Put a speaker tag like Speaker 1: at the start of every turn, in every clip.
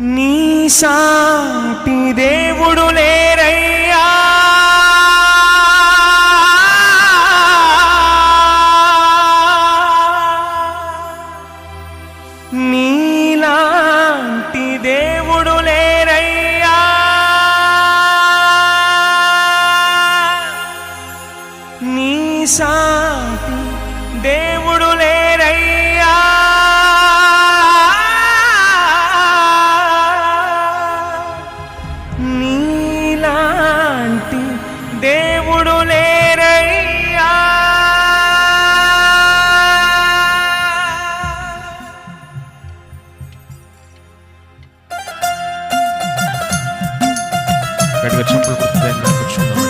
Speaker 1: నీ సాటి దేవుడు లేరయ్యా.
Speaker 2: గట్టిగా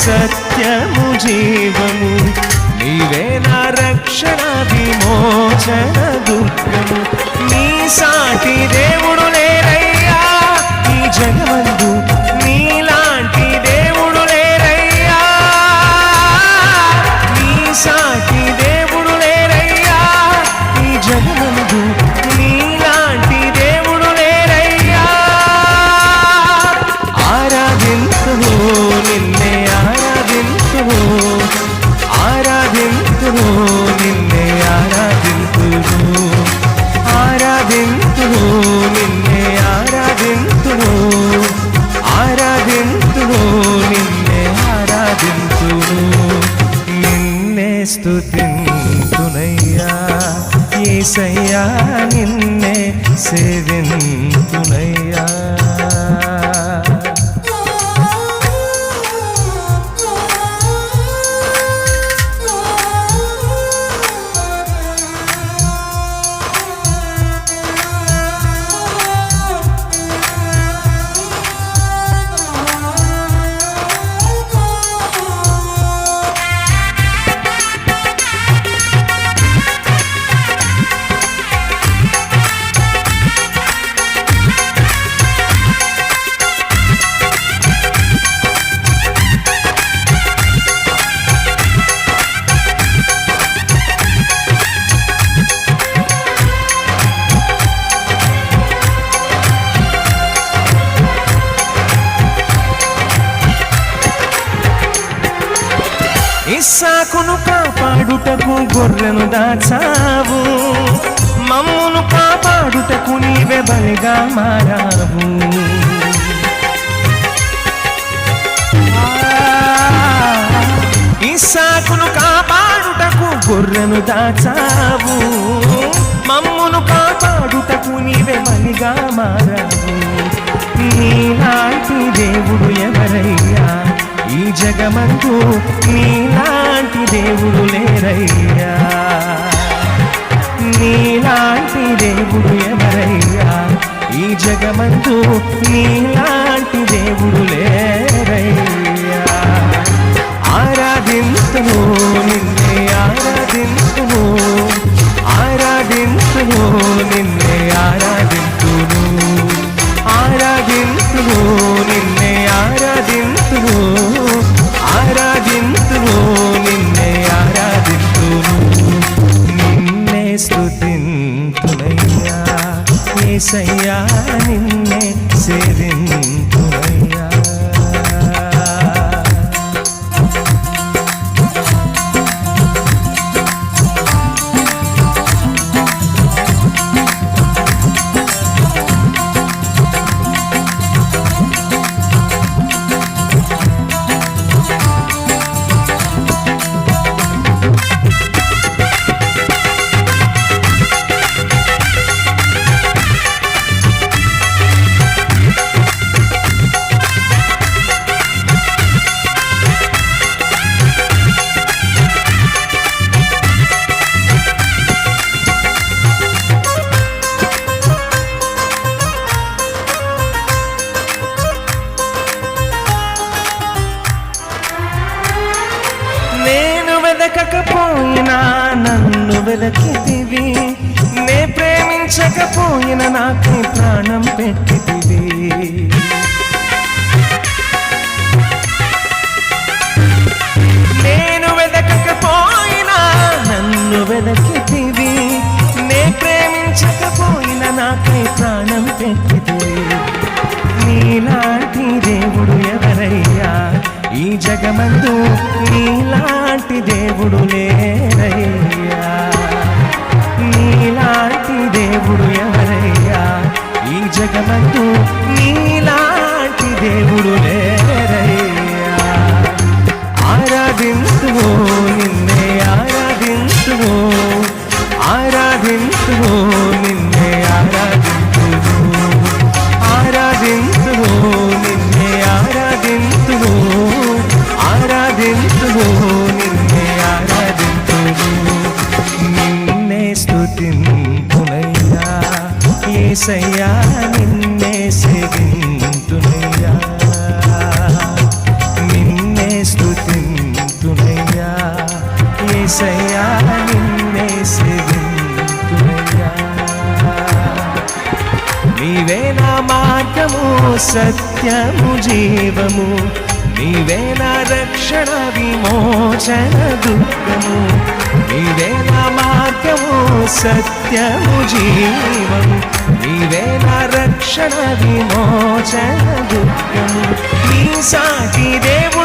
Speaker 1: సత్యము జీవము నీవే నా రక్షణ విమోచన దుర్గము. నీ సాటి దేవుడు లేరయ్యా ఈ జగమందు ఏసయ్యా నిన్నే సేవింతునయ్యా కాపాడుటకు గొర్రెను దాచావు. మమ్మును కాపాడుటకు నీవే బలిగా మారావు. ఇసాకును కాపాడుటకు గొర్రెను దాచావు. మమ్మును కాపాడుటకు నీవే బలిగా మారావు. నీలాంటి దేవుడు ఎవరయ్యా? ఈ జగమందు నీలాంటి దేవుడు లేరయ్యా. నీలాంటి దేవుడు ఎవరయ్యా? ఈ జగమందు నీలాంటి దేవుడు లే వెదకితివి నే ప్రేమించకపోయిన నాకు ప్రాణం పెట్టితివి. నేను వెదకకపోయినా నన్ను వెదకితివి. నే ప్రేమించకపోయిన నాకై ప్రాణం పెట్టితివి. నీలాంటి దేవుడు ఎవరయ్యా? ఈ జగమందు నీలాంటి దేవుడు లేరయ్యా. నీలాంటి దేవుడు ఎవరయ్యా. ఈ జగమందు నీలాంటి దేవుడు లేరయ్యా. ఆరాధించు నిన్నే ఆరాధించు ఆరాధింతువు ఏసయ్యా నిన్నే సేవింతునయ్యా. నిన్నే స్తుతింతునయ్యా. ఏసయ్యా నిన్నే సేవింతునయ్యా. నీవే నా మార్గము సత్యము జీవము. నీవే నా రక్షణ విమోచన దుఃఖము నీవే నా మార్గము సత్యము జీవము. నీవే నా రక్షణ విమోచన దుఃఖము నీ సాటి దేవు